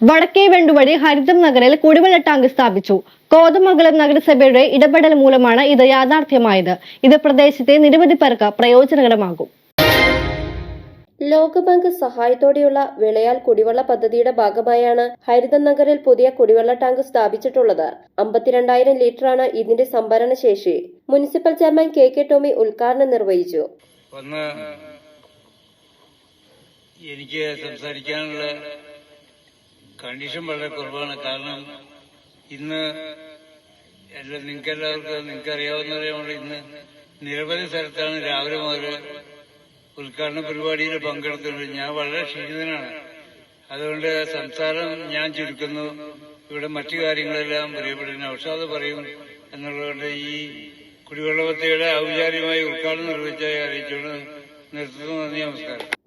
വടക്കേ വെണ്ടുവഴി ഹരിതം നഗറിൽ കുടിവെള്ള ടാങ്ക് സ്ഥാപിച്ചു. കോതമംഗലം നഗരസഭയുടെ ഇടപെടൽ മൂലമാണ് ഇത് യാഥാർത്ഥ്യമായത്. ഇത് പ്രദേശത്തെ നിരവധി പേർക്ക് പ്രയോജനകരമാകും. ലോകബാങ്ക് സഹായത്തോടെയുള്ള വിളയാൽ കുടിവെള്ള പദ്ധതിയുടെ ഭാഗമായാണ് ഹരിത നഗറിൽ പുതിയ കുടിവെള്ള ടാങ്ക് സ്ഥാപിച്ചിട്ടുള്ളത്. അമ്പത്തിരണ്ടായിരം ലിറ്ററാണ് ഇതിന്റെ സംഭരണ ശേഷി. Municipal chairman K K Tomy ഉദ്ഘാടനം നിർവഹിച്ചു. എനിക്ക് സംസാരിക്കാനുള്ള കണ്ടീഷൻ വളരെ കുറവാണ്. കാരണം ഇന്ന് എല്ലാ നിങ്ങൾക്ക് എല്ലാവർക്കും നിങ്ങൾക്ക് അറിയാവുന്നവരെയാണ് ഇന്ന് നിരവധി സ്ഥലത്താണ് രാവിലെ മുതൽ ഉദ്ഘാടന പരിപാടിയിൽ പങ്കെടുത്തിട്ടുണ്ട് ഞാൻ വളരെ ക്ഷീണിതനാണ്. അതുകൊണ്ട് സംസാരം ഞാൻ ചുരുക്കുന്നു. ഇവിടെ മറ്റു കാര്യങ്ങളെല്ലാം പ്രിയപ്പെടുന്ന ഔഷാദ് പറയും എന്നുള്ളതുകൊണ്ട് ഈ കുടിവെള്ള പദ്ധതിയുടെ ഔപചാരികമായി ഉദ്ഘാടനം നിർവഹിച്ചായി അറിയിച്ചുകൊണ്ട്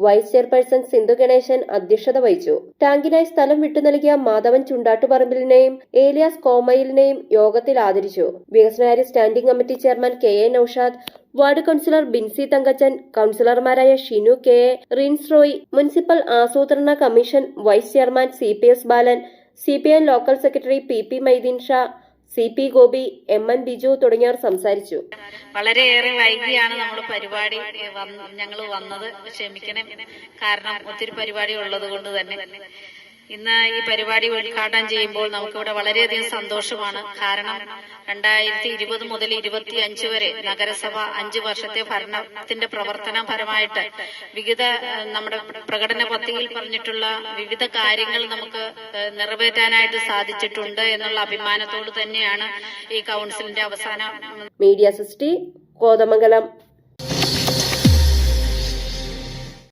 വൈസ് ചെയർപേഴ്സൺ സിന്ധു ഗണേശൻ അധ്യക്ഷത വഹിച്ചു. ടാങ്കിനായി സ്ഥലം വിട്ടു നൽകിയ മാധവൻ ചുണ്ടാട്ടുപറമ്പിലിനെയും ഏലിയാസ് കോമയിലിനെയും യോഗത്തിൽ ആദരിച്ചു. വികസനകാര്യ standing committee chairman K A Noushad ward councillor Binsi Thankachan കൌൺസിലർമാരായ Shinu K A Rins Roy municipal ആസൂത്രണ commission vice chairman C P S Balan C P I local secretary P P Mydeen Shah C P Gopi M N Biju തുടങ്ങിയവർ സംസാരിച്ചു. വളരെയേറെ വൈകിയാണ് നമ്മൾ പരിപാടി ഞങ്ങൾ വന്നത്. ക്ഷമിക്കണം. കാരണം ഒത്തിരി പരിപാടി ഉള്ളത് കൊണ്ട് തന്നെ. ഇന്ന് ഈ പരിപാടി ഉദ്ഘാടനം ചെയ്യുമ്പോൾ നമുക്കിവിടെ വളരെയധികം സന്തോഷമാണ്. കാരണം രണ്ടായിരത്തി ഇരുപത് മുതൽ ഇരുപത്തി അഞ്ച് വരെ നഗരസഭ അഞ്ച് വർഷത്തെ ഭരണത്തിന്റെ പ്രവർത്തന പ്രവർത്തനപരമായിട്ട് വിവിധ നമ്മുടെ പ്രകടന പത്രികയിൽ പറഞ്ഞിട്ടുള്ള വിവിധ കാര്യങ്ങൾ നമുക്ക് നിറവേറ്റാനായിട്ട് സാധിച്ചിട്ടുണ്ട് എന്നുള്ള അഭിമാനത്തോട് തന്നെയാണ് ഈ കൗൺസിലിന്റെ അവസാന മീഡിയ സിസ്റ്റി കോതമംഗലം